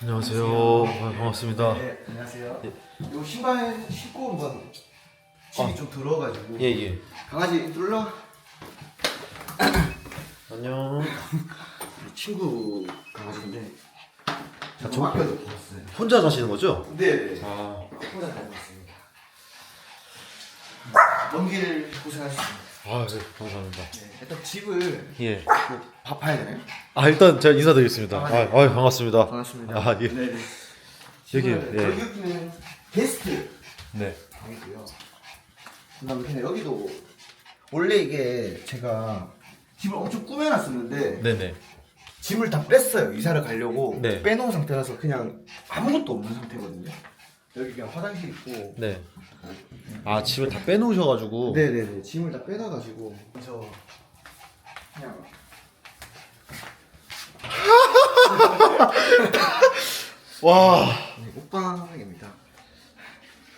안녕하세요. 아, 반갑습니다. 네, 안녕하세요. 요 신발 신고 한번 집이 아. 좀 들어가지고 예, 예. 강아지 뚫러 안녕. 친구 강아지인데 저- 좀 아껴서 키웠어요. 혼자 사시는 거죠? 네, 아, 혼자 다녀왔습니다. 먼길 고생하셨습니다. 아, 네, 감사합니다. 네, 일단 집을 예. 뭐 봐봐야 되나요? 아, 일단 제가 인사드리겠습니다. 아, 아, 반갑습니다. 반갑습니다. 아, 예. 네, 네. 여기, 집은 예. 여기는 게스트 네. 방이고요. 그다음에 여기도 원래 이게 제가 집을 엄청 꾸며놨었는데 네, 네. 짐을 다 뺐어요. 이사를 가려고 네. 빼놓은 상태라서 그냥 아무것도 없는 상태거든요. 여기 그냥 화장실 있고. 네. 아, 집을 다 빼놓으셔가지고. 네네네. 짐을 다 빼놔가지고. 그래서 그냥 와. 네, 옷방입니다.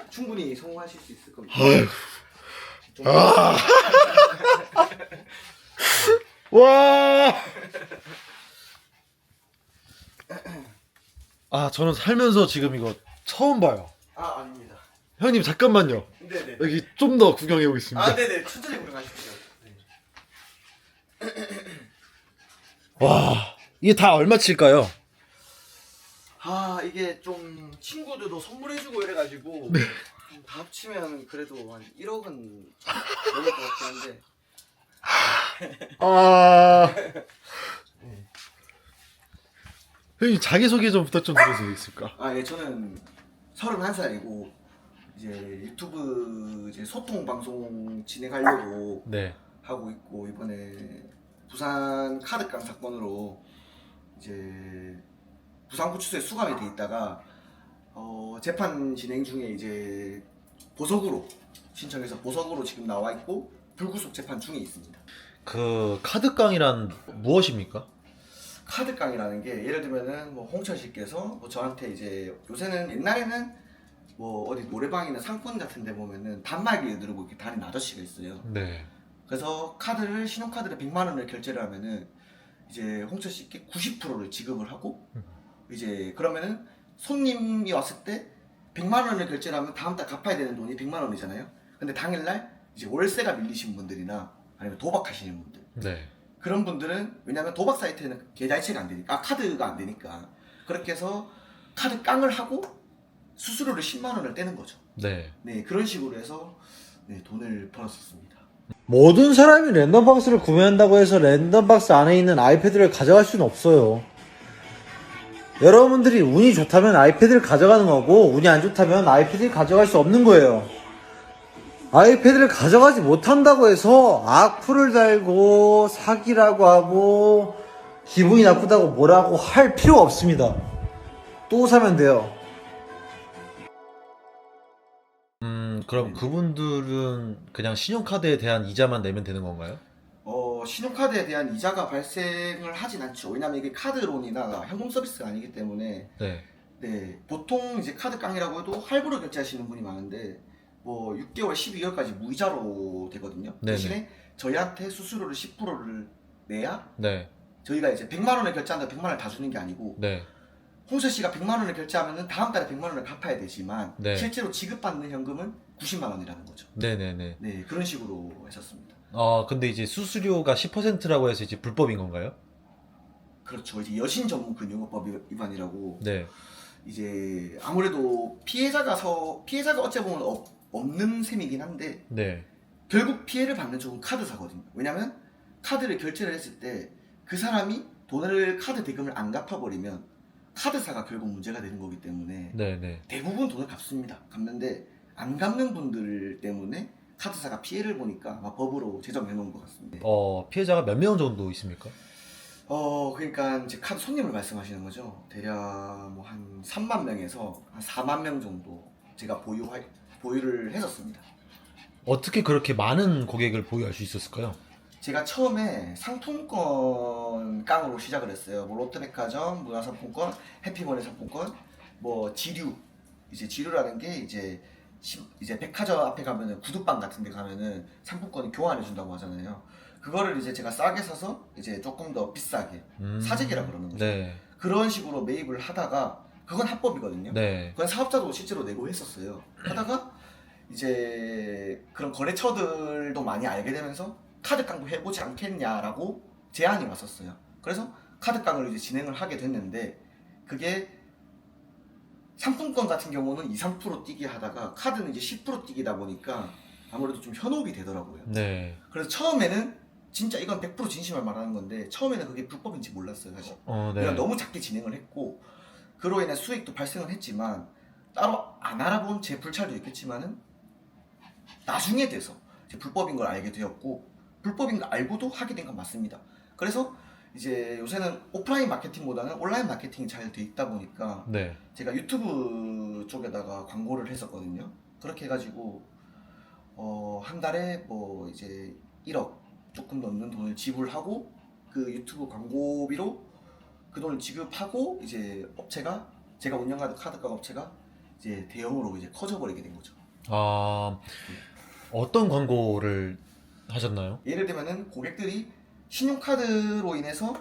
충분히 성공하실 수 있을 겁니다. 아휴. 좀 와. 아, 저는 살면서 지금 이거 처음 봐요. 아 아닙니다. 형님 잠깐만요. 네네. 여기 좀 더 구경해 보겠습니다. 아 네네. 천천히 구경하십시오. 네. 와, 이게 다 얼마치일까요? 아 이게 좀 친구들도 선물해주고 이래가지고 네. 다 합치면 그래도 한 1억은 넘을 것 같긴 한데 아. 형님 자기 소개 좀 부탁 좀 드릴 수 있을까? 아 예 저는 31살이고 이제 유튜브 이제 소통 방송 진행하려고 네. 하고 있고 이번에 부산 카드깡 사건으로 이제 부산 구치소에 수감이 돼 있다가 어, 재판 진행 중에 이제 보석으로 신청해서 보석으로 지금 나와 있고 불구속 재판 중에 있습니다. 그 카드깡이란 무엇입니까? 카드깡이라는 게 예를 들면은 뭐 홍철 씨께서 뭐 저한테 이제 요새는 옛날에는 뭐 어디 노래방이나 상권 같은 데 보면은 단말기 누르고 이렇게 다니는 아저씨가 있어요. 네. 그래서 카드를 신용카드를 100만 원을 결제를 하면은 이제 홍철 씨께 90%를 지급을 하고 음. 이제 그러면은 손님이 왔을 때 100만 원을 결제를 하면 다음 달 갚아야 되는 돈이 100만 원이잖아요. 근데 당일날 이제 월세가 밀리신 분들이나 아니면 도박하시는 분들 네. 그런 분들은 왜냐면 도박 사이트에는 계좌 이체가 안 되니까 아, 카드가 안 되니까 그렇게 해서 카드 깡을 하고 수수료를 10만 원을 떼는 거죠. 네. 네 그런 식으로 해서 네, 돈을 벌었었습니다. 모든 사람이 랜덤박스를 구매한다고 해서 랜덤박스 안에 있는 아이패드를 가져갈 수는 없어요. 여러분들이 운이 좋다면 아이패드를 가져가는 거고, 운이 안 좋다면 아이패드를 가져갈 수 없는 거예요. 아이패드를 가져가지 못한다고 해서 악플을 달고, 사기라고 하고, 기분이 나쁘다고 뭐라고 할 필요 없습니다. 또 사면 돼요. 음, 그럼 그분들은 그냥 신용카드에 대한 이자만 내면 되는 건가요? 어, 신용카드에 대한 이자가 발생을 하진 않죠. 왜냐면 이게 카드론이나 현금 서비스가 아니기 때문에 네. 네 보통 이제 카드 깡이라고 해도 할부로 결제하시는 분이 많은데 뭐 6개월, 12개월까지 무이자로 되거든요. 네네. 대신에 저희한테 수수료를 10%를 내야 네. 저희가 이제 100만 원을 결제한다 100만 원을 다 주는 게 아니고 네. 홍철 씨가 100만 원을 결제하면은 다음 달에 100만 원을 갚아야 되지만 네. 실제로 지급받는 현금은 90만 원이라는 거죠. 네, 네, 네. 네 그런 식으로 했었습니다. 아, 근데 이제 수수료가 10%라고 해서 이제 불법인 건가요? 그렇죠. 이제 여신 전문 금융업법 위반이라고 네. 이제 아무래도 피해자가 서 피해자가 어찌 보면 없, 없는 셈이긴 한데 네. 결국 피해를 받는 쪽은 카드사거든요. 왜냐면 카드를 결제를 했을 때 그 사람이 돈을 카드 대금을 안 갚아버리면 카드사가 결국 문제가 되는 거기 때문에 네, 네. 대부분 돈을 갚습니다. 갚는데 안 갚는 분들 때문에 카드사가 피해를 보니까 아마 법으로 제정해 놓은 것 같습니다. 어, 피해자가 몇 명 정도 있습니까? 어, 그러니까 이제 카드 손님을 말씀하시는 거죠. 대략 뭐 한 3만 명에서 한 4만 명 정도 제가 보유 보유를 했었습니다. 어떻게 그렇게 많은 고객을 보유할 수 있었을까요? 제가 처음에 상품권 깡으로 시작을 했어요. 뭐 롯데백화점, 문화상품권, 해피머니 상품권, 뭐 지류. 이제 지류라는 게 이제 시- 이제 백화점 앞에 가면은 구두방 같은 데 가면은 상품권을 교환해 준다고 하잖아요. 그거를 이제 제가 싸게 사서 이제 조금 더 비싸게 음. 사재기라 그러는 거죠. 네. 그런 식으로 매입을 하다가 그건 합법이거든요. 네. 그건 사업자도 실제로 내고 했었어요. 하다가 이제 그런 거래처들도 많이 알게 되면서 카드 깡도 해보지 않겠냐라고 제안이 왔었어요. 그래서 카드 깡을 이제 진행을 하게 됐는데 그게 상품권 같은 경우는 2, 3% 뛰게 하다가 카드는 이제 10% 뛰기다 보니까 아무래도 좀 현혹이 되더라고요. 네. 그래서 처음에는 진짜 이건 100% 진심을 말하는 건데 처음에는 그게 불법인지 몰랐어요 사실. 어, 네. 그냥 너무 작게 진행을 했고 그로 인해 수익도 발생을 했지만 따로 안 알아본 제 불찰도 있겠지만은 나중에 돼서 이제 불법인 걸 알게 되었고 불법인 걸 알고도 하게 된 건 맞습니다. 그래서 이제 요새는 오프라인 마케팅보다는 온라인 마케팅이 잘 돼 있다 보니까 네. 제가 유튜브 쪽에다가 광고를 했었거든요. 그렇게 해가지고 어, 한 달에 뭐 이제 1억 조금 넘는 돈을 지불하고 그 유튜브 광고비로 그 돈을 지급하고 이제 업체가 제가 운영하는 카드가 업체가 이제 대형으로 이제 커져버리게 된 거죠. 아, 어떤 광고를 하셨나요? 예를 들면은 고객들이 신용카드로 인해서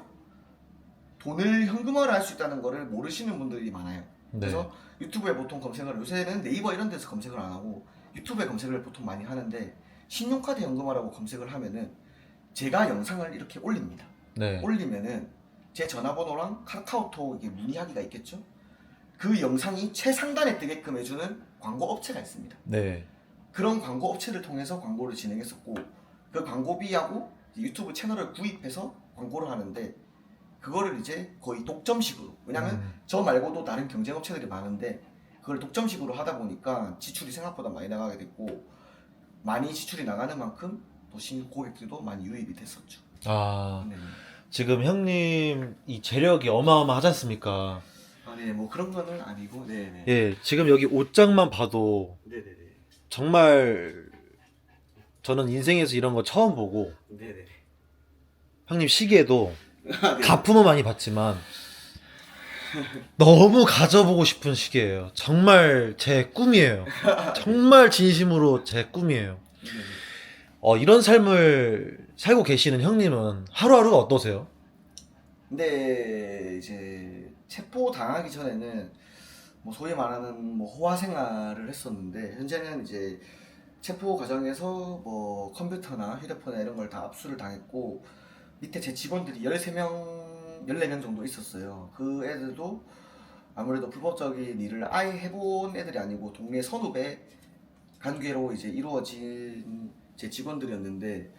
돈을 현금화를 할 수 있다는 거를 모르시는 분들이 많아요. 네. 그래서 유튜브에 보통 검색을 요새는 네이버 이런 데서 검색을 안 하고 유튜브에 검색을 보통 많이 하는데 신용카드 현금화라고 검색을 하면은 제가 영상을 이렇게 올립니다. 네. 올리면은 제 전화번호랑 카카오톡 이게 문의하기가 있겠죠. 그 영상이 최상단에 뜨게끔 해주는 광고 업체가 있습니다. 네. 그런 광고 업체를 통해서 광고를 진행했었고 그 광고비하고 유튜브 채널을 구입해서 광고를 하는데 그거를 이제 거의 독점식으로 왜냐면 음, 저 말고도 다른 경쟁 업체들이 많은데 그걸 독점식으로 하다 보니까 지출이 생각보다 많이 나가게 됐고 많이 지출이 나가는 만큼 또 신규 고객들도 많이 유입이 됐었죠. 아, 네. 지금 형님 이 재력이 어마어마하지 않습니까? 아, 네, 뭐 그런 거는 아니고, 네, 네, 예, 지금 여기 옷장만 봐도 네, 네, 정말 저는 인생에서 이런 거 처음 보고 네, 네, 형님 시계도 아, 네. 가품은 많이 봤지만 너무 가져보고 싶은 시계예요. 정말 제 꿈이에요. 정말 진심으로 제 꿈이에요. 네, 네. 어, 이런 삶을 살고 계시는 형님은 하루하루가 어떠세요? 근데 이제 체포 당하기 전에는 뭐 소위 말하는 뭐 호화 생활을 했었는데 현재는 이제 체포 과정에서 뭐 컴퓨터나 휴대폰이나 이런 걸 다 압수를 당했고 밑에 제 직원들이 13명, 14명 정도 있었어요. 그 애들도 아무래도 불법적인 일을 아예 해본 애들이 아니고 동네 선후배 관계로 이제 이루어진 제 직원들이었는데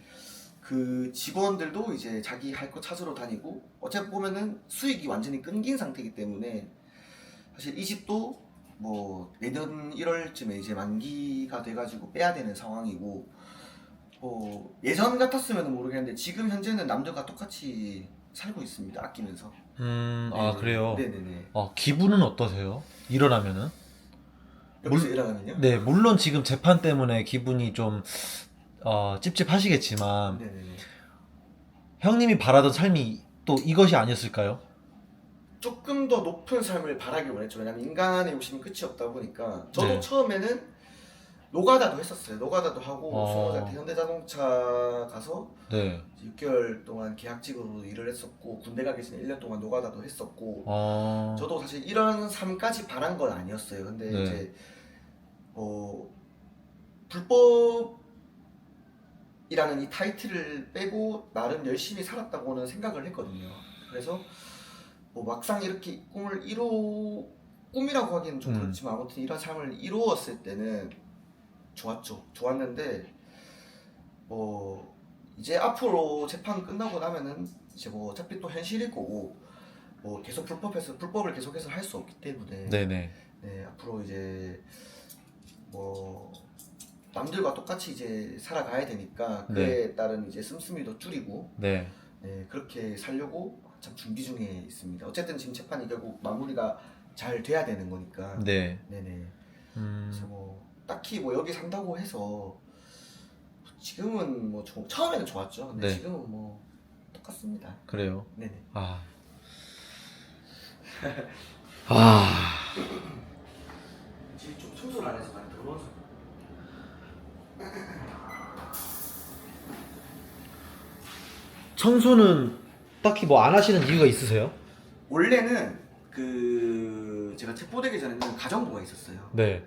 그 직원들도 이제 자기 할 거 찾으러 다니고 어차피 보면은 수익이 완전히 끊긴 상태이기 때문에 사실 이 집도 뭐 내년 1월쯤에 이제 만기가 돼가지고 빼야 되는 상황이고 뭐 예전 같았으면 모르겠는데 지금 현재는 남들과 똑같이 살고 있습니다 아끼면서 음, 아, 네, 그래요? 네네네 어, 기분은 어떠세요? 일어나면은? 여기서 물- 일어나면요? 네, 물론 지금 재판 때문에 기분이 좀, 어, 찝찝하시겠지만, 네네네 형님이 바라던 삶이 또 이것이 아니었을까요? 조금 더 높은 삶을 바라길 원했죠. 왜냐면 인간의 욕심은 끝이 없다 보니까 저도 네. 처음에는 노가다도 했었어요. 노가다도 하고 어. 살때 현대자동차 가서 네. 6개월 동안 계약직으로 일을 했었고 군대 가기 전에 1년 동안 노가다도 했었고 어, 저도 사실 이런 삶까지 바란 건 아니었어요. 근데 네. 이제 뭐 불법 이라는 이 타이틀을 빼고 나름 열심히 살았다고는 생각을 했거든요. 그래서 뭐 막상 이렇게 꿈을 이루 꿈이라고 하기는 좀 음. 그렇지만 아무튼 이런 삶을 이루었을 때는 좋았죠. 좋았는데 뭐 이제 앞으로 재판 끝나고 나면은 이제 뭐 어차피 또 현실일 거고 뭐 계속 불법해서 불법을 계속해서 할 수 없기 때문에 네네. 네, 앞으로 이제 뭐 남들과 똑같이 이제 살아가야 되니까 그에 따른 이제 씀씀이도 줄이고 네. 네, 그렇게 살려고 참 준비 중에 있습니다. 어쨌든 지금 재판이 결국 마무리가 잘 돼야 되는 거니까. 네. 네네. 그래서 음, 뭐 딱히 뭐 여기 산다고 해서 지금은 뭐 조- 처음에는 좋았죠. 근데 네. 지금은 뭐 똑같습니다. 그래요. 네네. 아. 아. 지금 좀 청소를 안 해서 많이. 청소는 딱히 뭐 안 하시는 이유가 있으세요? 원래는 그 제가 체포되기 전에는 가정부가 있었어요. 네.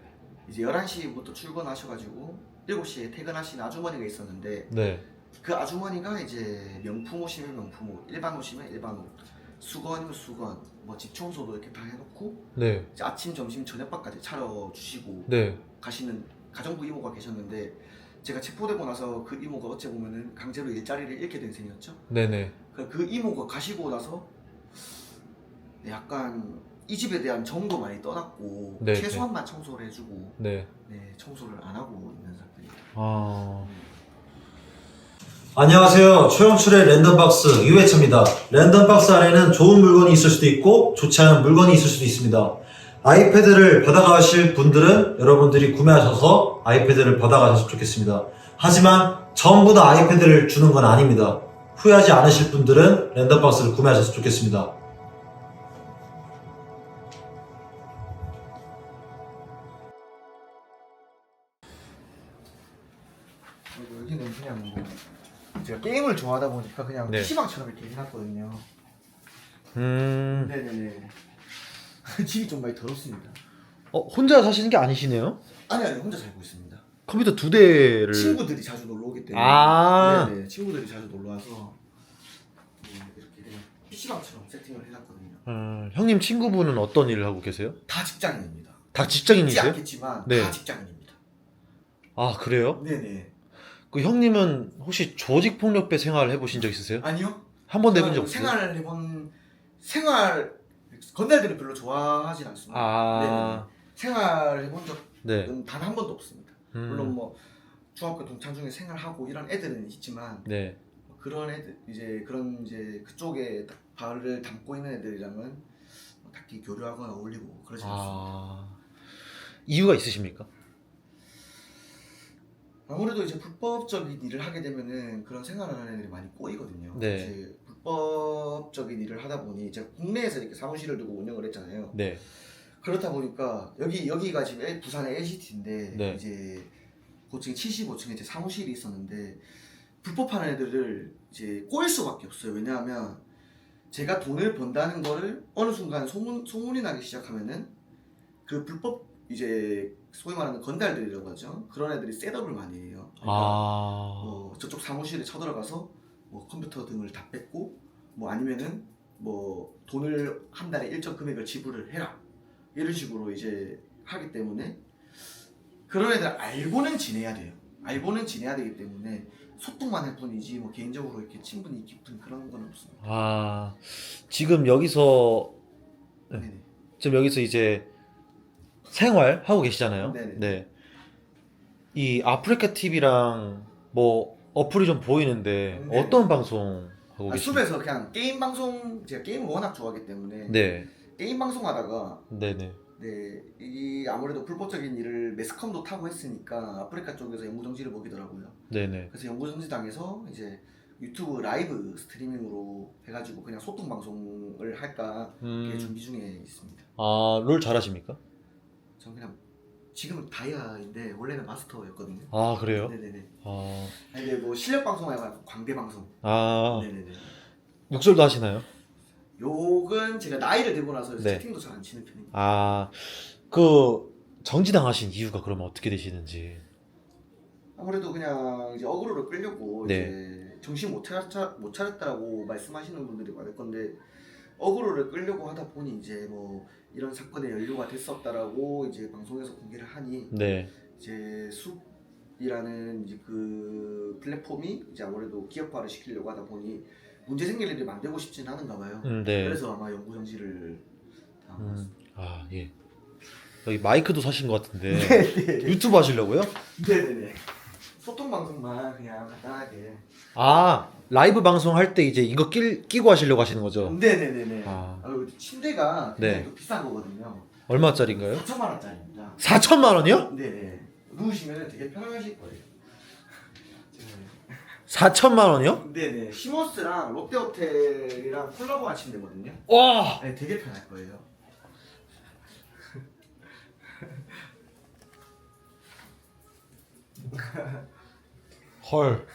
이제 11시부터 출근하셔가지고 7시에 퇴근하신 아주머니가 있었는데 네. 그 아주머니가 이제 명품 옷이면 명품 옷, 일반 옷이면 일반 옷, 수건이면 수건, 뭐 집 청소도 이렇게 다 해놓고 네. 이제 아침, 점심, 저녁밥까지 차려주시고 네. 가시는 가정부 이모가 계셨는데 제가 체포되고 나서 그 이모가 어찌 보면은 강제로 일자리를 잃게 된 셈이었죠. 네네. 그- 그 이모가 가시고 나서 약간 이 집에 대한 정도 많이 떠났고 네, 최소한만 청소를 해주고 네. 네, 청소를 안 하고 있는 상태입니다. 아. 안녕하세요. 초영출의 랜덤박스 유해차입니다. 랜덤박스 안에는 좋은 물건이 있을 수도 있고 좋지 않은 물건이 있을 수도 있습니다. 아이패드를 받아가실 분들은 여러분들이 구매하셔서 아이패드를 받아가셨으면 좋겠습니다. 하지만 전부 다 아이패드를 주는 건 아닙니다. 후회하지 않으실 분들은 랜덤박스를 구매하셨으면 좋겠습니다. 그리고 여기는 그냥 뭐 제가 게임을 좋아하다 보니까 그냥 네. PC방처럼 이렇게 해놨거든요. 음. 네네네. 집이 좀 많이 더럽습니다. 어, 혼자 사시는 게 아니시네요? 아니 아니 혼자 살고 있습니다. 컴퓨터 두 대를. 친구들이 자주 놀러 오기 때문에 아. 네네 친구들이 자주 놀러 와서 네, 이렇게 그냥 PC방처럼 세팅을 해놨거든요. 음, 형님 친구분은 어떤 일을 하고 계세요? 다 직장인입니다. 다 있지 직장인이세요? 않겠지만 네. 다 직장인입니다. 아, 그래요? 네네. 그 형님은 혹시 조직 폭력배 생활 해보신 적 있으세요? 아니요. 한번 해본 적 없어요? 생활을 해본 생활 건달들을 별로 좋아하진 않습니다. 아, 생활을 해본 적은 네. 단한 번도 없습니다. 물론 음, 뭐 중학교 동창 중에 생활하고 이런 애들은 있지만 네. 그런 애들 이제 그런 이제 그쪽에 딱 발을 담고 있는 애들이랑은 뭐 딱히 교류하거나 어울리고 그러지 않습니다. 아, 이유가 있으십니까? 아무래도 이제 불법적인 일을 하게 되면은 그런 생활을 하는 애들이 많이 꼬이거든요. 네. 이제 불법적인 일을 하다 보니 제가 국내에서 이렇게 사무실을 두고 운영을 했잖아요. 네. 그렇다 보니까 여기 여기가 지금 부산의 LCT인데 네. 이제 고층 75층에 제 사무실이 있었는데 불법하는 애들을 이제 꼬일 수밖에 없어요. 왜냐하면 제가 돈을 번다는 거를 어느 순간 소문 소문이 나기 시작하면은 그 불법 이제 소위 말하는 건달들이라고 하죠. 그런 애들이 셋업을 많이 해요. 그러니까 아, 뭐 저쪽 사무실에 쳐들어가서 뭐 컴퓨터 등을 다 뺏고 뭐 아니면은 뭐 돈을 한 달에 일정 금액을 지불을 해라 이런 식으로 이제 하기 때문에 그런 애들 알고는 지내야 돼요. 알고는 지내야 되기 때문에 소통만 할 뿐이지 뭐 개인적으로 이렇게 친분이 깊은 그런 건 없습니다. 아, 지금 여기서 네. 네네. 지금 여기서 이제 생활 하고 계시잖아요. 네네. 네. 이 아프리카 TV랑 뭐 어플이 좀 보이는데 네. 어떤 방송 하고 아, 계십니까? 숲에서 그냥 게임 방송 제가 게임을 워낙 좋아하기 때문에 네, 게임 방송 하다가 네, 네. 네, 이 아무래도 불법적인 일을 매스컴도 타고 했으니까 아프리카 쪽에서 연구정지를 먹이더라고요. 네, 네. 그래서 연구정지 당해서 이제 유튜브 라이브 스트리밍으로 해가지고 그냥 소통 방송을 할까 음, 준비 중에 있습니다. 아, 롤 잘하십니까? 전 그냥 지금은 다이아인데 원래는 마스터였거든요. 아, 그래요? 네네네. 아, 아니, 근데 뭐 실력 방송 말고 광대 방송. 아, 네네네. 욕설도 하시나요? 욕은 제가 나이를 들고 나서 네. 채팅도 잘 안 치는 편입니다. 아, 그 정지당하신 이유가 그러면 어떻게 되시는지. 아무래도 그냥 이제 어그로를 끌려고 네. 이제 정신 못 차렸 못 차렸다라고 말씀하시는 분들이 많을 건데 어그로를 끌려고 하다 보니 이제 뭐 이런 사건에 연루가 됐었다라고 이제 방송에서 공개를 하니 네, 이제 숲이라는 이제 그 플랫폼이 이제 아무래도 기업화를 시키려고 하다 보니 문제 생길 일이 만들고 싶진 않은가 봐요. 음, 네. 그래서 아마 연구 정지를 당한 것 음, 같습니다. 아, 예. 여기 마이크도 사신 것 같은데 네 네. 유튜브 하시려고요? 네네네. 소통 방송만 그냥 간단하게. 아, 라이브 방송 할 때 이제 이거 끼, 끼고 하시려고 하시는 거죠? 네네네네. 아. 아, 아 침대가 네. 굉장히 비싼 거거든요. 얼마짜리인가요? 4천만 원짜리입니다. 4천만 원이요? 네네. 누우시면 되게 편안하실 거예요. 네. 4천만 원이요? 네네. 시모스랑 롯데호텔이랑 콜라보한 침대거든요. 와! 네, 되게 편할 거예요. 헐.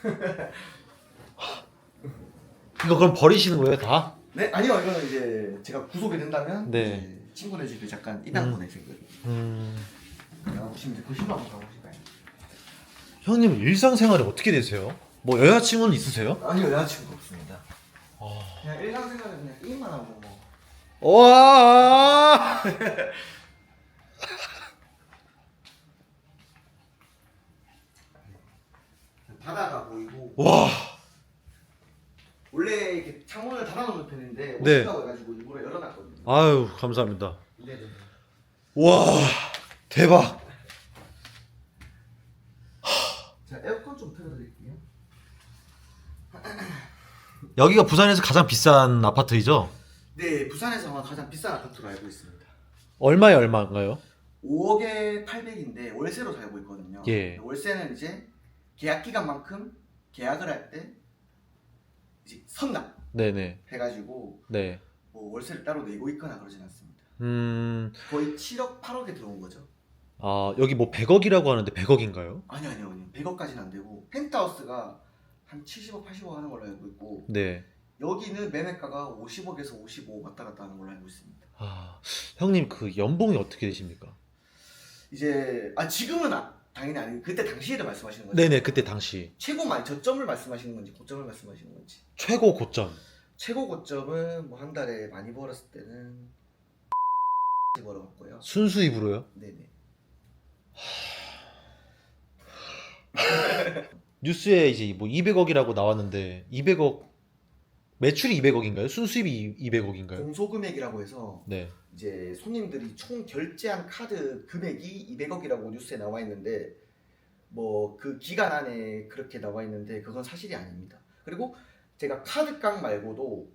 이거 그럼 버리시는 거예요, 다? 네, 아니요, 이거는 이제 제가 구속이 된다면 네. 이제 친구네 집에 잠깐 입양 보내주거든요. 음, 내가 보시면 돼그 실로 한번 가보실까요? 형님 일상생활이 어떻게 되세요? 뭐 여자친구는 있으세요? 아니요 여자친구 없습니다. 아. 그냥 일상생활은 그냥 게임만 하고 뭐 와. 바다가 보이고 와. 원래 이렇게 창문을 닫아놓는 편인데 네. 오시라고 해가지고 일부러 열어놨거든요. 아유 감사합니다. 네네. 와 대박. 자 에어컨 좀 틀어드릴게요. 여기가 부산에서 가장 비싼 아파트이죠? 네 부산에서 아마 가장 비싼 아파트로 알고 있습니다. 얼마에 얼마인가요? 5억에 800인데 월세로 살고 있거든요. 예. 월세는 이제 계약 기간만큼 계약을 할 때 이제 선납 네네. 해가지고 네. 뭐 월세를 따로 내고 있거나 그러진 않습니다. 음. 거의 7억 8억에 들어온 거죠. 아 여기 뭐 100억이라고 하는데 100억인가요? 아니요 아니요 아니요 100억까지는 안 되고 펜트하우스가 한 70억 80억 하는 걸로 알고 있고 네. 여기는 매매가가 50억에서 55억 왔다 갔다 하는 걸로 알고 있습니다. 아 형님 그 연봉이 어떻게 되십니까? 이제 아 지금은 아, 당연히 아니 그때 당시에를 말씀하시는 거죠? 네네 그때 당시 최고 만 저점을 말씀하시는 건지 고점을 말씀하시는 건지 최고 고점. 최고 고점은 뭐 한 달에 많이 벌었을 때는 벌어봤고요. 순수입으로요? 네네. 뉴스에 이제 뭐 200억이라고 나왔는데 200억 매출이 200억인가요? 순수입이 200억인가요? 공소금액이라고 해서 네. 이제 손님들이 총 결제한 카드 금액이 200억이라고 뉴스에 나와 있는데 뭐 그 기간 안에 그렇게 나와 있는데 그건 사실이 아닙니다. 그리고 제가 카드깡 말고도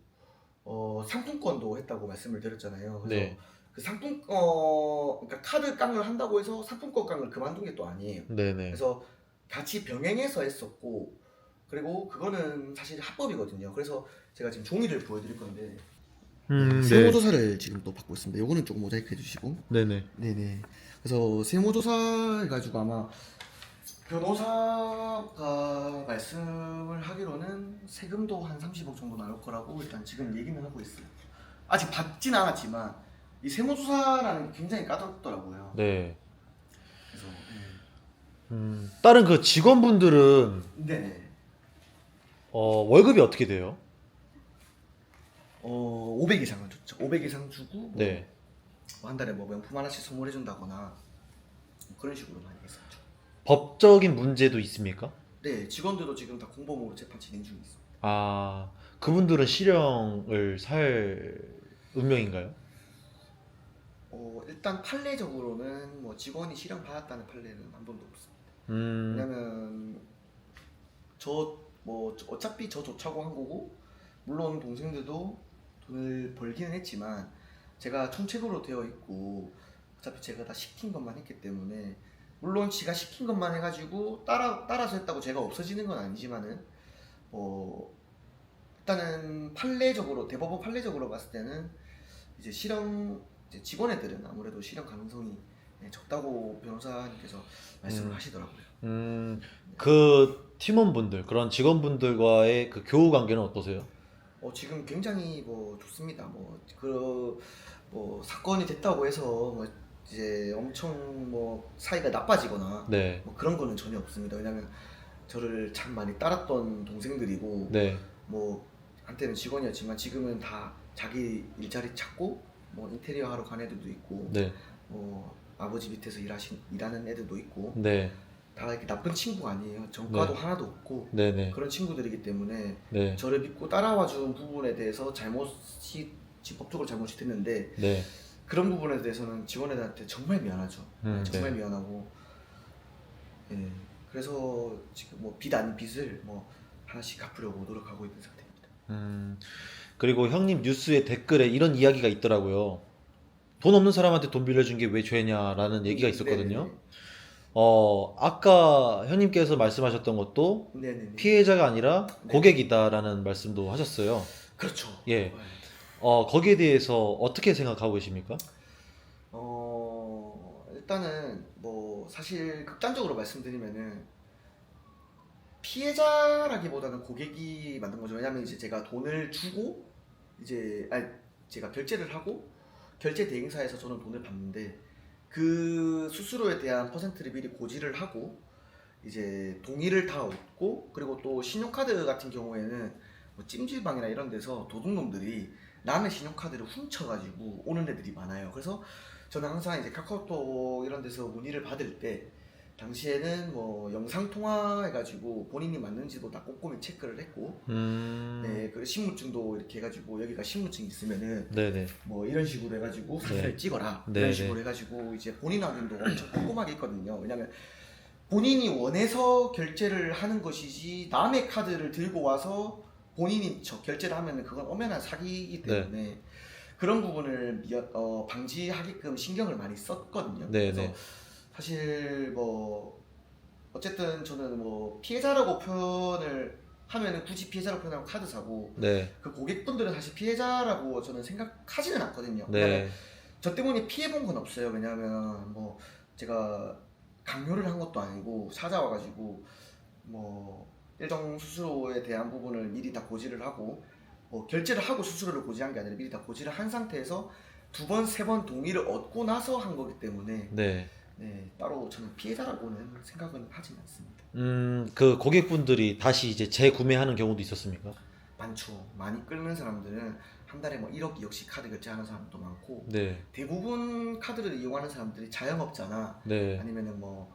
어, 상품권도 했다고 말씀을 드렸잖아요. 그래서 네. 그 상품 어 그러니까 카드 깡을 한다고 해서 상품권 깡을 그만둔 게 또 아니에요. 네네. 그래서 같이 병행해서 했었고 그리고 그거는 사실 합법이거든요. 그래서 제가 지금 종이를 보여드릴 건데 음, 네. 세무조사를 지금 또 받고 있습니다. 요거는 조금 모자이크 해주시고 네네. 네네. 그래서 세무조사 해가지고 아마 변호사가 말씀을 하기로는 세금도 한 30억 정도 나올 거라고 일단 지금 얘기는 하고 있어요. 아직 받진 않았지만 이 세무조사라는 게 굉장히 까다롭더라고요. 네. 그래서 음, 다른 그 직원분들은 네. 네네. 어, 월급이 어떻게 돼요? 어, 500 이상은 좋죠. 500 이상 주고 뭐 네. 한 달에 뭐 명품 하나씩 선물해 준다거나 뭐 그런 식으로 많이 했었죠. 법적인 문제도 있습니까? 네, 직원들도 지금 다 공범으로 재판 진행 중에 있습니다. 아, 그분들은 실형을 살 운명인가요? 어, 일단 판례적으로는 뭐 직원이 실형 받았다는 판례는 한 번도 없습니다. 음, 왜냐면 저 뭐 어차피 저 좋자고 한 거고 물론 동생들도 돈을 벌기는 했지만 제가 총책으로 되어 있고 어차피 제가 다 시킨 것만 했기 때문에 물론 지가 시킨 것만 해가지고 따라 따라서 했다고 제가 없어지는 건 아니지만은 뭐 일단은 판례적으로 대법원 판례적으로 봤을 때는 이제 실형 이제 직원애들은 아무래도 실형 가능성이 네, 적다고 변호사님께서 말씀을 음. 하시더라고요. 음, 그 팀원분들, 그런 직원분들과의 그 교우 관계는 어떠세요? 어, 지금 굉장히 뭐 좋습니다. 뭐그뭐 사건이 됐다고 해서 뭐 이제 엄청 뭐 사이가 나빠지거나 네. 뭐 그런 거는 전혀 없습니다. 왜냐면 저를 참 많이 따랐던 동생들이고 네. 뭐 한때는 직원이었지만 지금은 다 자기 일자리 찾고 뭐 인테리어 하러 간 애들도 있고 네. 뭐 아버지 밑에서 일하신 일하는 애들도 있고 네. 다 이렇게 나쁜 친구가 아니에요. 전과도 네. 하나도 없고 네네. 그런 친구들이기 때문에 네. 저를 믿고 따라와 준 부분에 대해서 잘못이 지- 법적으로 잘못이 됐는데 네. 그런 부분에 대해서는 직원애들한테 정말 미안하죠. 음, 정말 네. 미안하고 예 그래서 지금 뭐빚 아닌 빚을 뭐 하나씩 갚으려고 노력하고 있는 상태입니다. 음, 그리고 형님 뉴스에 댓글에 이런 이야기가 있더라고요. 돈 없는 사람한테 돈 빌려준 게 왜 죄냐라는 얘기가 있었거든요. 어, 아까 형님께서 말씀하셨던 것도 네네네. 피해자가 아니라 네. 고객이다라는 말씀도 하셨어요. 그렇죠. 예. 네. 어, 거기에 대해서 어떻게 생각하고 계십니까? 어 일단은 뭐 사실 극단적으로 말씀드리면은 피해자라기보다는 고객이 만든 거죠. 왜냐면 이제 제가 돈을 주고 이제 아니 제가 결제를 하고 결제 대행사에서 저는 돈을 받는데 그 수수료에 대한 퍼센트를 미리 고지를 하고 이제 동의를 다 얻고 그리고 또 신용카드 같은 경우에는 뭐 찜질방이나 이런 데서 도둑놈들이 남의 신용카드를 훔쳐가지고 오는 애들이 많아요. 그래서 저는 항상 이제 카카오톡 이런 데서 문의를 받을 때 당시에는 뭐 영상 통화해가지고 본인이 맞는지도 다 꼼꼼히 체크를 했고 음. 네, 그 신분증도 이렇게 해가지고 여기가 신분증 있으면은 네네. 뭐 이런 식으로 해가지고 사진을 네. 찍어라 네, 이런 네. 식으로 해가지고 이제 본인 확인도 엄청 꼼꼼하게 있거든요. 왜냐면 본인이 원해서 결제를 하는 것이지 남의 카드를 들고 와서 본인이 저 결제를 하면은 그건 엄연한 사기이기 네. 때문에 그런 부분을 미- 어, 방지하게끔 신경을 많이 썼거든요. 네, 그래서 네. 사실 뭐 어쨌든 저는 뭐 피해자라고 표현을 하면은 굳이 피해자라고 표현하고 카드 사고 네. 그 고객분들은 사실 피해자라고 저는 생각하지는 않거든요. 네. 저 때문에 피해 본 건 없어요. 왜냐하면 뭐 제가 강요를 한 것도 아니고 찾아와가지고 뭐 일정 수수료에 대한 부분을 미리 다 고지를 하고 뭐 결제를 하고 수수료를 고지한 게 아니라 미리 다 고지를 한 상태에서 두 번, 세 번 동의를 얻고 나서 한 거기 때문에 네. 네, 따로 저는 피해자라고는 생각은 하진 않습니다. 음, 그 고객분들이 다시 이제 재구매하는 경우도 있었습니까? 많죠. 많이 끌는 사람들은 한 달에 뭐 1억, 2억씩 카드 결제하는 사람도 많고 네. 대부분 카드를 이용하는 사람들이 자영업자나 네. 아니면은 뭐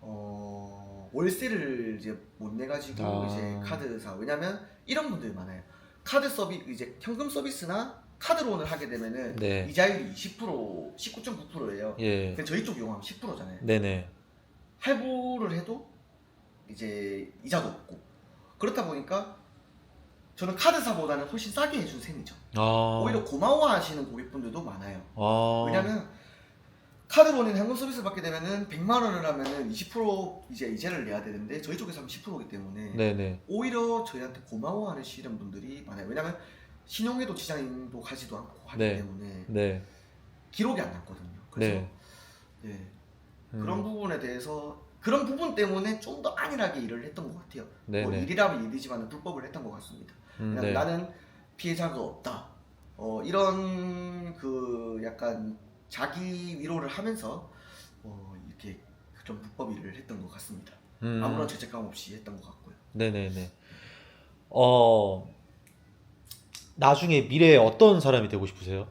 어, 월세를 이제 못 내가지고 아. 이제 카드사 왜냐면 이런 분들이 많아요. 카드 서비 이제 현금 서비스나 카드론을 하게 되면은 네. 이자율이 20% 19.9%예요. 예. 근데 저희 쪽 이용하면 10%잖아요. 네네. 할부를 해도 이제 이자도 없고 그렇다 보니까 저는 카드사보다는 훨씬 싸게 해준 셈이죠. 아. 오히려 고마워하시는 고객분들도 많아요. 아. 왜냐면 카드로는 현금 서비스 받게 되면은 100만 원을 하면은 20% 이제 이자를 내야 되는데 저희 쪽에서 하면 10%이기 때문에 네네. 오히려 저희한테 고마워하시는 분들이 많아요. 왜냐면 신용에도 지장도 가지도 않고 하기 네. 때문에 네. 기록이 안 남거든요. 그래서 네. 네. 음. 그런 부분에 대해서 그런 부분 때문에 좀 더 안일하게 일을 했던 것 같아요. 뭐 네네. 일이라면 일이지만 불법을 했던 것 같습니다. 음, 그냥 네. 나는 피해자가 없다. 어, 이런 그 약간 자기 위로를 하면서 어, 이렇게 그런 불법 일을 했던 것 같습니다. 음. 아무런 죄책감 없이 했던 것 같고요. 네네네. 어, 나중에 미래에 어떤 사람이 되고 싶으세요?